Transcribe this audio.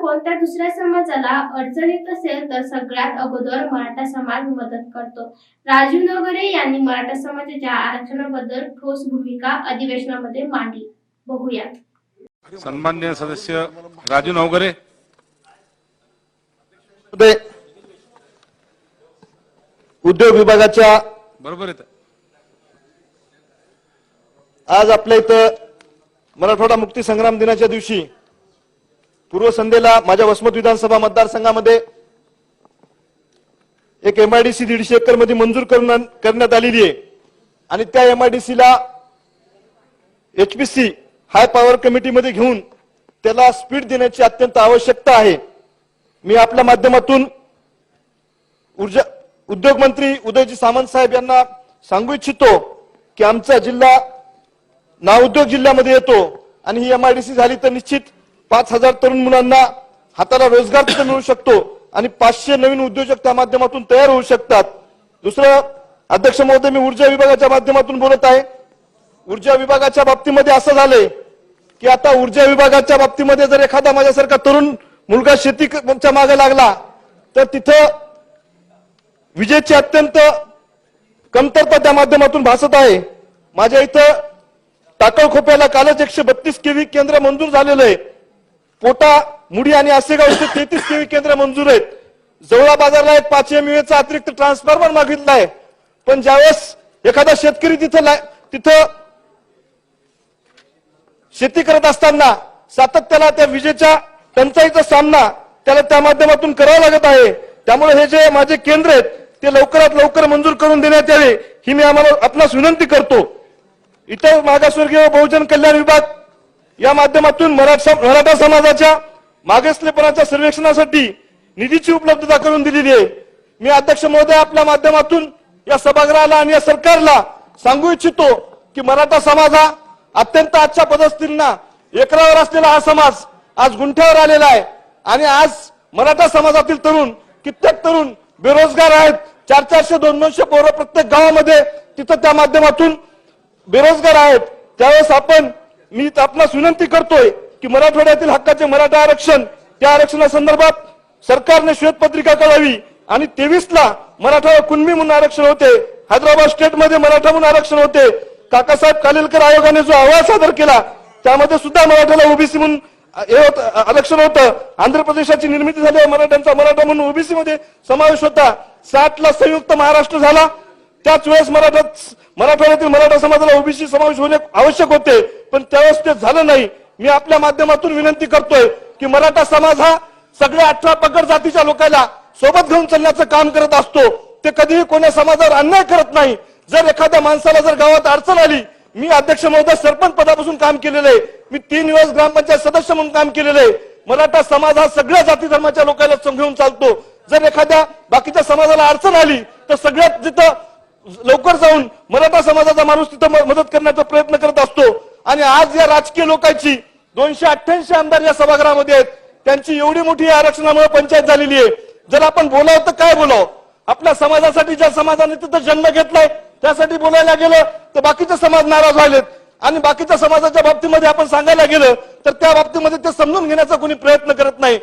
कोणत्या दुसऱ्या समाजाला अडचण येत असेल तर सगळ्यात अगोदर मराठा समाज मदत करतो. राजू नगरे यांनी मराठा समाजाच्या आरक्षणाबद्दल ठोस भूमिका अधिवेशनामध्ये मांडली. बघूयात सन्मान्य सदस्य राजू नवगरे. उद्योग विभागाच्या बरोबर येत आज आपल्या इथं मराठवाडा मुक्ती संग्राम दिनाच्या दिवशी पूर्वसंध्येला माझ्या वसमत विधानसभा मतदारसंघामध्ये एक एमआयडीसी दीडशे एकरमध्ये मंजूर करण्यात आलेली आहे. आणि त्या एमआयडीसीला एचपीसी हाय पॉवर कमिटीमध्ये घेऊन त्याला स्पीड देण्याची अत्यंत आवश्यकता आहे. मी आपल्या माध्यमातून ऊर्जा उद्योग मंत्री उदयजी सामंत साहेब यांना सांगू इच्छितो की आमचा जिल्हा नाउद्योग जिल्ह्यामध्ये येतो आणि ही एमआयडीसी झाली तर निश्चित पाच हजार तरुण मुलांना हाताला रोजगार तिथे मिळू शकतो आणि पाचशे नवीन उद्योजक त्या माध्यमातून तयार होऊ शकतात. दुसरं अध्यक्ष महोदय मी ऊर्जा विभागाच्या माध्यमातून बोलत आहे. ऊर्जा विभागाच्या बाबतीमध्ये असं झालंय की आता ऊर्जा विभागाच्या बाबतीमध्ये जर एखादा माझ्यासारखा तरुण मुलगा शेतीच्या मागे लागला तर तिथं विजेची अत्यंत कमतरता त्या माध्यमातून भासत आहे. माझ्या इथं टाकळखोप्याला कालच एकशे बत्तीस केव्ही केंद्र मंजूर झालेलं आहे. पोटा मुडी आणि आसेगाव इथे तेहतीस केव्ही केंद्र मंजूर आहेत. जवळा बाजारला एक पाच एमएचा चा अतिरिक्त ट्रान्सफॉर्मर आहे. पण ज्यावेळेस एखादा शेतकरी तिथं ला- तिथं शेती करत असताना सातत्याला त्या विजेच्या टंचाईचा सामना त्याला त्या माध्यमातून करावा लागत आहे. त्यामुळे हे जे माझे केंद्र आहेत ते लवकरात लवकर मंजूर करून देण्यात यावे ही मी आम्हाला आपणास विनंती करतो. इतर मागासवर्गीय बहुजन कल्याण विभाग या माध्यमातून मराठा मराठा समाजाच्या मागासलेपणाच्या सर्वेक्षणासाठी निधीची उपलब्धता करून दिलेली आहे. मी अध्यक्ष महोदय आपल्या माध्यमातून या सभागृहाला आणि या सरकारला सांगू इच्छितो की मराठा समाज हा अत्यंत आजच्या पदस्थितींना एकरावर असलेला हा समाज आज गुंठ्यावर आलेला आहे. आणि आज मराठा समाजातील तरुण कित्येक तरुण बेरोजगार आहेत. चार चारशे दोन दोनशे पोरं प्रत्येक गावामध्ये तिथं त्या माध्यमातून बेरोजगार आहेत. त्यावेळेस आपण मी आपणास विनंती करतोय की मराठवाड्यातील हक्काचे मराठा आरक्षण त्या आरक्षणासंदर्भात सरकारने श्वेतपत्रिका कळावी आणि तेवीस ला मराठा कुणबी म्हणून आरक्षण होते हैदराबाद स्टेटमध्ये मराठा म्हणून आरक्षण होते. काकासाहेब कालेलकर आयोगाने जो अहवाल सादर केला त्यामध्ये सुद्धा मराठ्याला ओबीसी म्हणून आरक्षण होतं. आंध्र प्रदेशाची निर्मिती झाली मराठ्यांचा मराठा म्हणून ओबीसी मध्ये समावेश होता. साठ ला संयुक्त महाराष्ट्र झाला. त्याच वेळेस मराठा मराठवाड्यातील मराठा समाजाला ओबीसी समावेश होणे आवश्यक होते पण त्यावेळेस ते झालं नाही. मी आपल्या माध्यमातून विनंती करतोय की मराठा समाज हा सगळ्या अठरा पगड जातीच्या लोकांना सोबत घेऊन चालण्याचं काम करत असतो. ते कधीही कोण्या समाजावर अन्याय करत नाही. जर एखाद्या माणसाला जर गावात अडचण आली मी अध्यक्ष महोदय सरपंच पदापासून काम केलेलं आहे. मी तीन वेळेस ग्रामपंचायत सदस्य म्हणून काम केलेलं आहे. मराठा समाज हा सगळ्या जाती धर्माच्या लोकांना समजून चालतो. जर एखाद्या बाकीच्या समाजाला अडचण आली तर सगळ्यात जिथं लवकर जाऊन मराठा समाजाचा माणूस तिथं मदत करण्याचा प्रयत्न करत असतो. आणि आज या राजकीय लोकांची दोनशे अठ्ठ्याऐंशी आमदार या सभागृहामध्ये आहेत. त्यांची एवढी मोठी आरक्षणामुळे पंचायत झालेली आहे. जर आपण बोलावं तर काय बोलावं? आपल्या समाजासाठी ज्या समाजाने तिथं जन्म घेतलाय त्यासाठी बोलायला गेलं तर बाकीचे समाज नाराज व्हायलेत. आणि बाकीच्या समाजाच्या बाबतीमध्ये आपण सांगायला गेलं तर त्या बाबतीमध्ये ते समजून घेण्याचा कोणी प्रयत्न करत नाही.